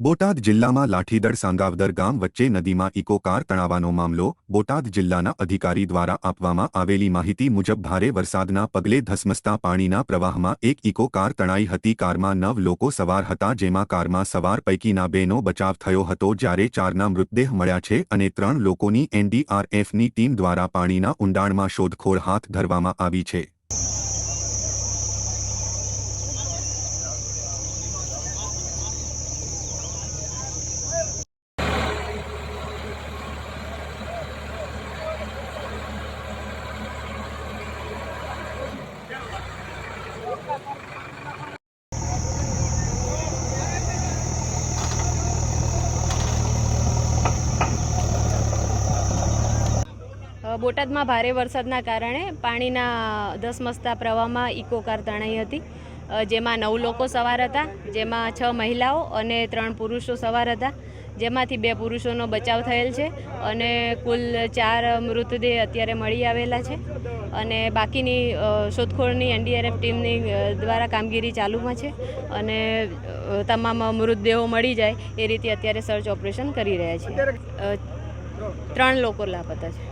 બોટાદ જિલ્લામાં લાઠીદળ સાંગાવદર ગામ વચ્ચે નદીમાં ઇકો કાર તણાવાનો મામલો બોટાદ જિલ્લાના અધિકારી દ્વારા આપવામાં આવેલી માહિતી મુજબ ભારે વરસાદના પગલે ધસમસતા પાણીના પ્રવાહમાં એક ઇકો કાર તણાઈ હતી. કારમાં નવ લોકો સવાર હતા, જેમાં કારમાં સવાર પૈકીના બેનો બચાવ થયો હતો. જ્યારે ચારના મૃતદેહ મળ્યા છે અને ત્રણ લોકોની એનડીઆરએફની ટીમ દ્વારા પાણીના ઊંડાણમાં શોધખોળ હાથ ધરવામાં આવી છે. બોટાદમાં ભારે વરસાદના કારણે પાણીના ધસમસતા પ્રવાહમાં ઇકો કાર તણાઈ હતી. જેમાં નવ લોકો સવાર હતા જેમાં છ મહિલાઓ અને ત્રણ પુરુષો સવાર હતા. જેમાંથી બે પુરુષોનો બચાવ થયેલ છે અને કુલ ચાર મૃતદેહ અત્યારે મળી આવેલા છે. અને બાકીની શોધખોળની એનડીઆરએફ ટીમની દ્વારા કામગીરી ચાલુમાં છે અને તમામ મૃતદેહો મળી જાય એ રીતે અત્યારે સર્ચ ઓપરેશન કરી રહ્યા અ, ત્રણ લોકો લાપતા છે.